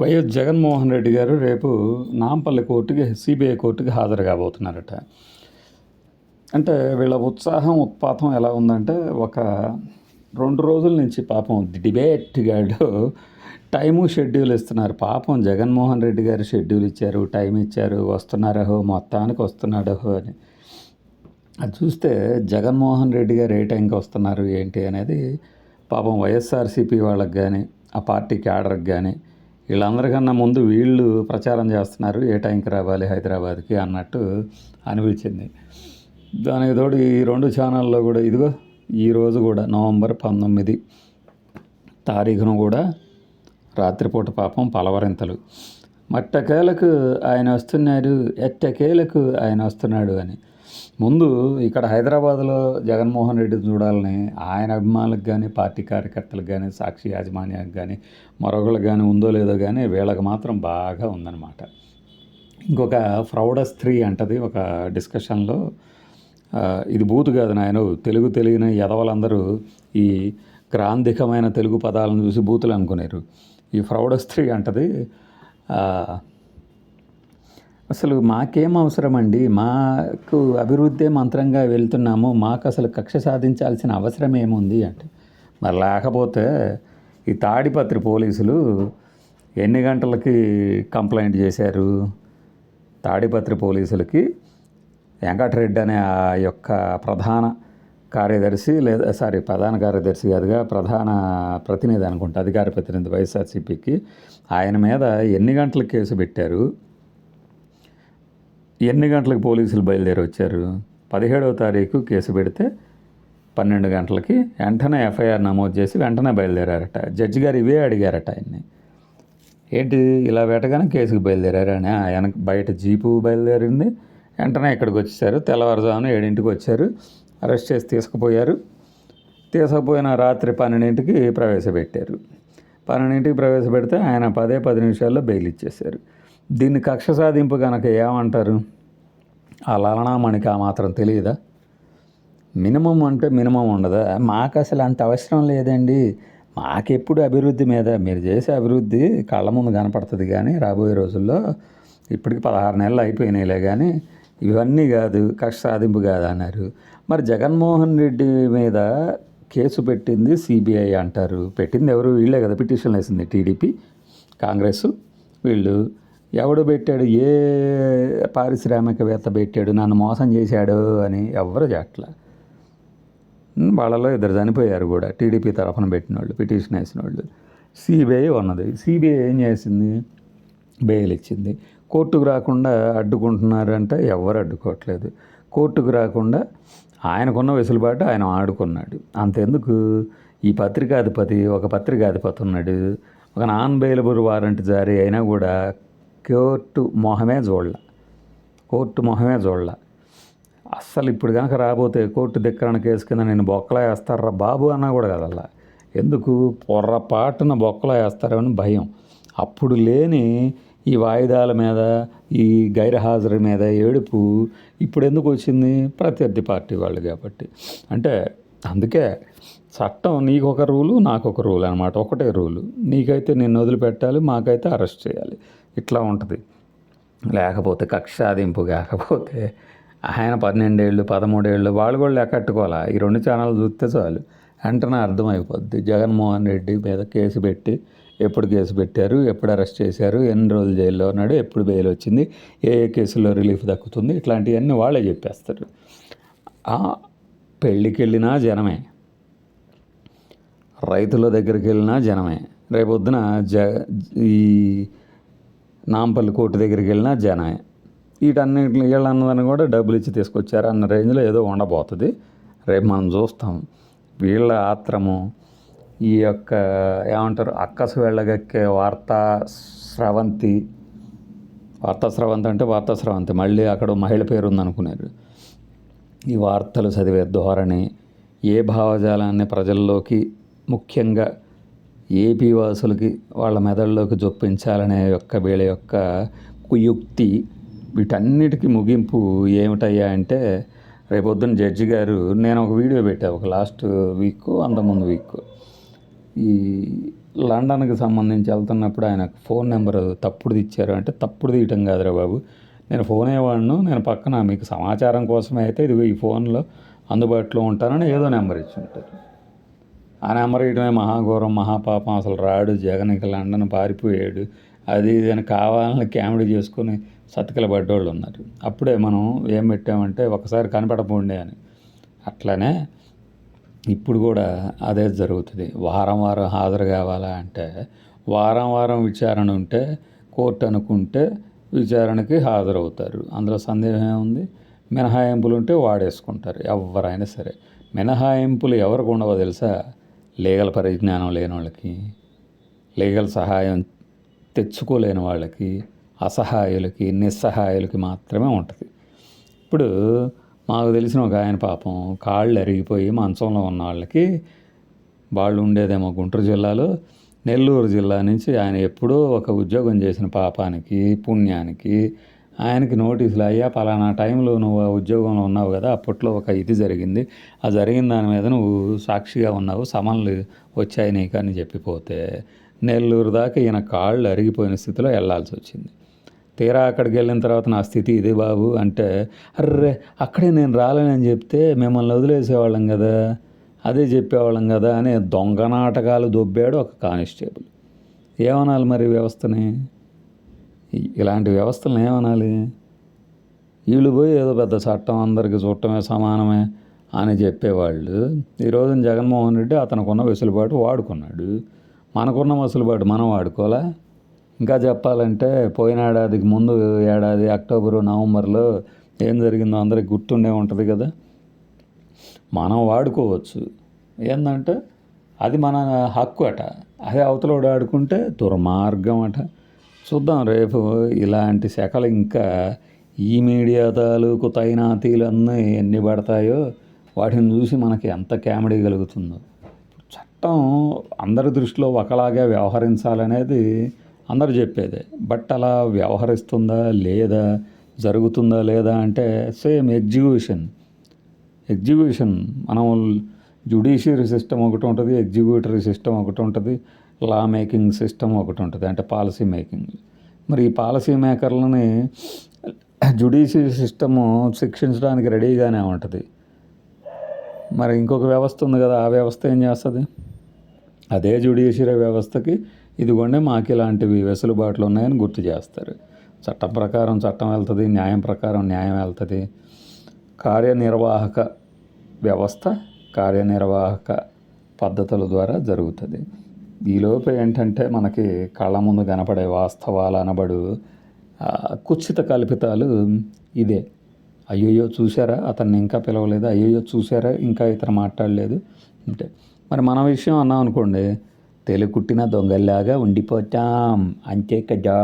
YS Jaganmohan Reddy గారు రేపు నాంపల్లి కోర్టుకి సిబిఐ కోర్టుకి హాజరు కాబోతున్నారట. అంటే వీళ్ళ ఉత్సాహం ఉత్పాతం ఎలా ఉందంటే ఒక రెండు రోజుల నుంచి పాపం డిబేట్ గాడు టైము షెడ్యూల్ ఇస్తున్నారు. పాపం జగన్మోహన్ రెడ్డి గారు షెడ్యూల్ ఇచ్చారు టైం ఇచ్చారు వస్తున్నారహో మొత్తానికి వస్తున్నాడహో అని. అది చూస్తే జగన్మోహన్ రెడ్డి గారు ఏ టైంకి వస్తున్నారు ఏంటి అనేది పాపం వైఎస్ఆర్సీపీ వాళ్ళకి కానీ ఆ పార్టీ క్యాడర్కి కానీ వీళ్ళందరికన్నా ముందు వీళ్ళు ప్రచారం చేస్తున్నారు ఏ టైంకి రావాలి హైదరాబాద్కి అన్నట్టు అనిపించింది. దానికి తోడు ఈ రెండు ఛానల్లో కూడా ఇదిగో ఈరోజు కూడా నవంబర్ పంతొమ్మిది తారీఖున కూడా రాత్రిపూట పాపం పలవరింతలు. మట్టకేలకు ఆయన వస్తున్నారు ఎట్టకేలకు ఆయన వస్తున్నాడు అని. ముందు ఇక్కడ హైదరాబాద్లో జగన్మోహన్ రెడ్డిని చూడాలని ఆయన అభిమానులకు కానీ పార్టీ కార్యకర్తలకు కానీ సాక్షి యాజమాన్యానికి కానీ మరొకరికి కానీ ఉందో లేదో కానీ వీళ్ళకి మాత్రం బాగా ఉందన్నమాట. ఇంకొక ఫ్రౌడ స్త్రీ అంటది ఒక డిస్కషన్లో ఇది బూతు కాదు నాయన తెలుగు తెలియని ఎదవలందరూ ఈ గ్రాంధికమైన తెలుగు పదాలను చూసి బూతులు అనుకునేరు. ఈ ఫ్రౌడ స్త్రీ అంటది అసలు మాకేం అవసరం అండి మాకు అభివృద్ధి మంత్రంగా వెళ్తున్నాము. మాకు అసలు కక్ష సాధించాల్సిన అవసరం ఏముంది అంటే మరి లేకపోతే ఈ తాడిపత్రి పోలీసులు ఎన్ని గంటలకి కంప్లైంట్ చేశారు? తాడిపత్రి పోలీసులకి వెంకటరెడ్డి అనే ఆ యొక్క ప్రధాన కార్యదర్శి లేదా సారీ ప్రధాన కార్యదర్శి కాదుగా ప్రధాన ప్రతినిధి అనుకుంటా అధికార ప్రతినిధి వైఎస్ఆర్సీపీకి ఆయన మీద ఎన్ని గంటల కేసు పెట్టారు? ఎన్ని గంటలకు పోలీసులు బయలుదేరి వచ్చారు పదిహేడవ తారీఖు కేసు పెడితే పన్నెండు గంటలకి వెంటనే ఎఫ్ఐఆర్ నమోదు చేసి వెంటనే బయలుదేరారట. జడ్జి గారు ఇవే అడిగారట ఆయన్ని. ఏంటి ఇలా పెట్టగానే కేసుకు బయలుదేరారు అని? వెనక బయట జీపు బయలుదేరింది. వెంటనే ఇక్కడికి వచ్చేసారు. తెల్లవారుజామున ఏడింటికి వచ్చారు. అరెస్ట్ చేసి తీసుకుపోయారు. తీసుకుపోయిన రాత్రి పన్నెండింటికి ప్రవేశపెట్టారు. పన్నెండింటికి ప్రవేశపెడితే ఆయన పదే పది నిమిషాల్లో బెయిల్ ఇచ్చేశారు. దీన్ని కక్ష సాధింపు కనుక ఏమంటారు? ఆ లలనామణికి ఆ మాత్రం తెలియదా మినిమం అంటే మినిమం ఉండదా? మాకు అసలు అంత అవసరం లేదండి. మాకెప్పుడు అభివృద్ధి మీద మీరు చేసే అభివృద్ధి కళ్ళ ముందు కనపడుతుంది కానీ రాబోయే రోజుల్లో ఇప్పటికి పదహారు నెలలు అయిపోయినాయిలే కానీ ఇవన్నీ కాదు కష్ట సాధింపు కాదు అన్నారు. మరి జగన్మోహన్ రెడ్డి మీద కేసు పెట్టింది సిబిఐ అంటారు. పెట్టింది ఎవరు? వీళ్ళే కదా పిటిషన్ వేసింది టీడీపీ కాంగ్రెస్ వీళ్ళు. ఎవడు పెట్టాడు? ఏ పారిశ్రామికవేత్త పెట్టాడు? నన్ను మోసం చేశాడు అని ఎవరు చేట్ల వాళ్ళలో ఇద్దరు చనిపోయారు కూడా. టీడీపీ తరఫున పెట్టిన వాళ్ళు పిటిషన్ వేసిన వాళ్ళు సిబిఐ ఉన్నది. సిబిఐ ఏం చేసింది? బెయిల్ ఇచ్చింది. కోర్టుకు రాకుండా అడ్డుకుంటున్నారంటే ఎవరు అడ్డుకోవట్లేదు. కోర్టుకు రాకుండా ఆయనకున్న వెసులుబాటు ఆయన ఆడుకున్నాడు. అంతెందుకు? ఈ పత్రికాధిపతి ఒక పత్రికాధిపతి ఉన్నాడు. ఒక నాన్ బెయిలబుల్ వారెంట్ జారీ అయినా కూడా కోర్టు మొహమే చూడలే కోర్టు మొహమే చూడాల అస్సలు ఇప్పుడు కనుక రాబోతే కోర్టు ధిక్కరణ కేసు కింద నేను బొక్కలా వేస్తారా బాబు అన్నా కూడా కదల్లా ఎందుకు? పొర్రపాటున బొక్కలా వేస్తారని భయం. అప్పుడు లేని ఈ వాయిదాల మీద ఈ గైర్హాజరు మీద ఏడుపు ఇప్పుడు ఎందుకు వచ్చింది? ప్రత్యర్థి పార్టీ వాళ్ళు కాబట్టి. అంటే అందుకే చట్టం నీకు ఒక రూలు నాకు ఒక రూల్ అనమాట ఒకటే రూలు. నీకైతే నిన్ను వదిలిపెట్టాలి మాకైతే అరెస్ట్ చేయాలి. ఇట్లా ఉంటుంది. లేకపోతే కక్ష సాధింపు కాకపోతే ఆయన పన్నెండేళ్ళు పదమూడేళ్ళు వాళ్ళు కూడా లెక్కట్టుకోవాలా ఈ రెండు ఛానల్ చూస్తే చాలు. వెంటనే అర్థమైపోద్ది. జగన్మోహన్ రెడ్డి మీద కేసు పెట్టి ఎప్పుడు కేసు పెట్టారు ఎప్పుడు అరెస్ట్ చేశారు ఎన్ని రోజులు జైల్లో ఉన్నాడు ఎప్పుడు బెయిల్ వచ్చింది ఏ ఏ కేసుల్లో రిలీఫ్ దక్కుతుంది ఇట్లాంటివన్నీ వాళ్ళే చెప్పేస్తారు. పెళ్ళికెళ్ళినా పెళ్ళికి వెళ్ళినా జనమే. రైతుల దగ్గరికి వెళ్ళినా జనమే. రేపొద్దున జ ఈ నాంపల్లి కోర్టు దగ్గరికి వెళ్ళినా జనమే వీటన్నిటి వీళ్ళన్నదని కూడా డబ్బులు ఇచ్చి తీసుకొచ్చారు అన్న రేంజ్లో ఏదో ఉండబోతుంది. రేపు మనం చూస్తాం. వీళ్ళ ఆత్రము ఈ యొక్క ఏమంటారు అక్కసు వెళ్ళగక్కే వార్తా స్రవంతి. వార్తా స్రవంతి అంటే వార్తా స్రవంతి. మళ్ళీ అక్కడ మహిళ పేరు ఉందనుకున్నారు ఈ వార్తలు చదివే ధోరణి ఏ భావజాలాన్ని ప్రజల్లోకి ముఖ్యంగా ఏపీ వాసులకి వాళ్ళ మెదడులోకి జొప్పించాలనే యొక్క వీళ్ళ యొక్క కుయుక్తి వీటన్నిటికీ ముగింపు ఏమిటయ్యా అంటే రేపొద్దున జడ్జి గారు నేను ఒక వీడియో పెట్టా ఒక లాస్ట్ వీక్ అంతకుముందు వీక్. ఈ లండన్కి సంబంధించి వెళ్తున్నప్పుడు ఆయన ఫోన్ నెంబర్ తప్పుడు ఇచ్చారు అంటే తప్పుడు తీయటం కాదురా బాబు. నేను ఫోన్ అయ్యేవాడిను నేను పక్కన మీకు సమాచారం కోసమే అయితే ఇదిగో ఈ ఫోన్లో అందుబాటులో ఉంటానని ఏదో నెంబర్ ఇచ్చి ఉంటారు. ఆ మహాఘోరం మహాపాపం. అసలు రాడు జగన్ ఇక లండన్ పారిపోయాడు. అది ఇది అని కావాలని కామెడీ చేసుకుని సతికల పడ్డోళ్ళు ఉన్నారు. అప్పుడే మనం ఏం పెట్టామంటే ఒకసారి కనపడపోండి అని. అట్లనే ఇప్పుడు కూడా అదే జరుగుతుంది. వారం వారం హాజరు కావాలా అంటే వారం వారం విచారణ ఉంటే కోర్టు అనుకుంటే విచారణకి హాజరవుతారు. అందులో సందేహం ఏముంది? మినహాయింపులు ఉంటే వాడేసుకుంటారు ఎవరైనా సరే. మినహాయింపులు ఎవరికి ఉండవో తెలుసా? లీగల్ పరిజ్ఞానం లేని వాళ్ళకి లీగల్ సహాయం తెచ్చుకోలేని వాళ్ళకి అసహాయులకి నిస్సహాయులకి మాత్రమే ఉంటుంది. ఇప్పుడు మాకు తెలిసిన ఒక ఆయన పాపం కాళ్ళు అరిగిపోయి మంచంలో ఉన్న వాళ్ళకి వాళ్ళు ఉండేదేమో గుంటూరు జిల్లాలో నెల్లూరు జిల్లా నుంచి ఆయన ఎప్పుడో ఒక ఉద్యోగం చేసిన పాపానికి పుణ్యానికి ఆయనకి నోటీసులు అయ్యా పలానా టైంలో నువ్వు ఉద్యోగంలో ఉన్నావు కదా అప్పట్లో ఒక ఇది జరిగింది. ఆ జరిగిన దాని మీద నువ్వు సాక్షిగా ఉన్నావు సమన్లు వచ్చాయి నీకు అని చెప్పిపోతే నెల్లూరు దాకా ఈయన కాళ్ళు అరిగిపోయిన స్థితిలో వెళ్ళాల్సి వచ్చింది. తీరా అక్కడికి వెళ్ళిన తర్వాత నా స్థితి ఇదే బాబు అంటే అర్రే అక్కడే నేను రాలేనని చెప్తే మిమ్మల్ని వదిలేసేవాళ్ళం కదా అదే చెప్పేవాళ్ళం కదా అని దొంగ నాటకాలు దొబ్బాడు ఒక కానిస్టేబుల్. ఏమనాలి మరి వ్యవస్థని? ఇలాంటి వ్యవస్థలను ఏమనాలి? వీళ్ళు పోయి ఏదో పెద్ద చట్టం అందరికీ చూడటమే సమానమే అని చెప్పేవాళ్ళు. ఈరోజు జగన్మోహన్ రెడ్డి అతనుకున్న వెసులుబాటు వాడుకున్నాడు. మనకున్న వెసులుబాటు మనం వాడుకోవాలా? ఇంకా చెప్పాలంటే పోయిన ఏడాదికి ముందు ఏడాది అక్టోబరు నవంబర్లో ఏం జరిగిందో అందరికి గుర్తుండే ఉంటుంది కదా? మనం వాడుకోవచ్చు. ఏంటంటే అది మన హక్కు అట. అదే అవతలోడు ఆడుకుంటే దుర్మార్గం అట. చూద్దాం రేపు ఇలాంటి శాఖలు ఇంకా ఈ మీడియా తాలూకు తైనాతీలు అన్నీ ఎన్ని పడతాయో వాటిని చూసి మనకి ఎంత కామెడీ కలుగుతుందో. చట్టం అందరి దృష్టిలో ఒకలాగే వ్యవహరించాలనేది అందరు చెప్పేదే. బట్ అలా వ్యవహరిస్తుందా లేదా జరుగుతుందా లేదా అంటే సేమ్ ఎగ్జిక్యూషన్. ఎగ్జిక్యూషన్ మనం జుడిషియరీ సిస్టమ్ ఒకటి ఉంటుంది ఎగ్జిక్యూటరీ సిస్టమ్ ఒకటి ఉంటుంది. లా మేకింగ్ సిస్టమ్ ఒకటి ఉంటుంది. అంటే పాలసీ మేకింగ్. మరి ఈ పాలసీ మేకర్లని జుడిషియల్ సిస్టము శిక్షించడానికి రెడీగానే ఉంటుంది. మరి ఇంకొక వ్యవస్థ ఉంది కదా ఆ వ్యవస్థ ఏం చేస్తుంది? అదే జుడిషియరీ వ్యవస్థకి ఇదిగోండి మాకు ఇలాంటివి వెసులుబాట్లు ఉన్నాయని గుర్తు చేస్తారు. చట్టం ప్రకారం చట్టం వెళ్తుంది న్యాయం ప్రకారం న్యాయం వెళ్తుంది. కార్యనిర్వాహక వ్యవస్థ కార్యనిర్వాహక పద్ధతుల ద్వారా జరుగుతుంది. ఈలోపు ఏంటంటే మనకి కళ్ళ ముందు కనపడే వాస్తవాలు అనబడు ఆ, కల్పితాలు ఇదే. అయ్యయ్యో చూసారా అతన్ని ఇంకా పిలవలేదు. అయ్యోయో చూసారా ఇంకా ఇతను మాట్లాడలేదు. అంటే మరి మన విషయం అన్నాం అనుకోండి తెలుగు కుట్టిన దొంగల్లాగా ఉండిపోతాం. అంతే కదా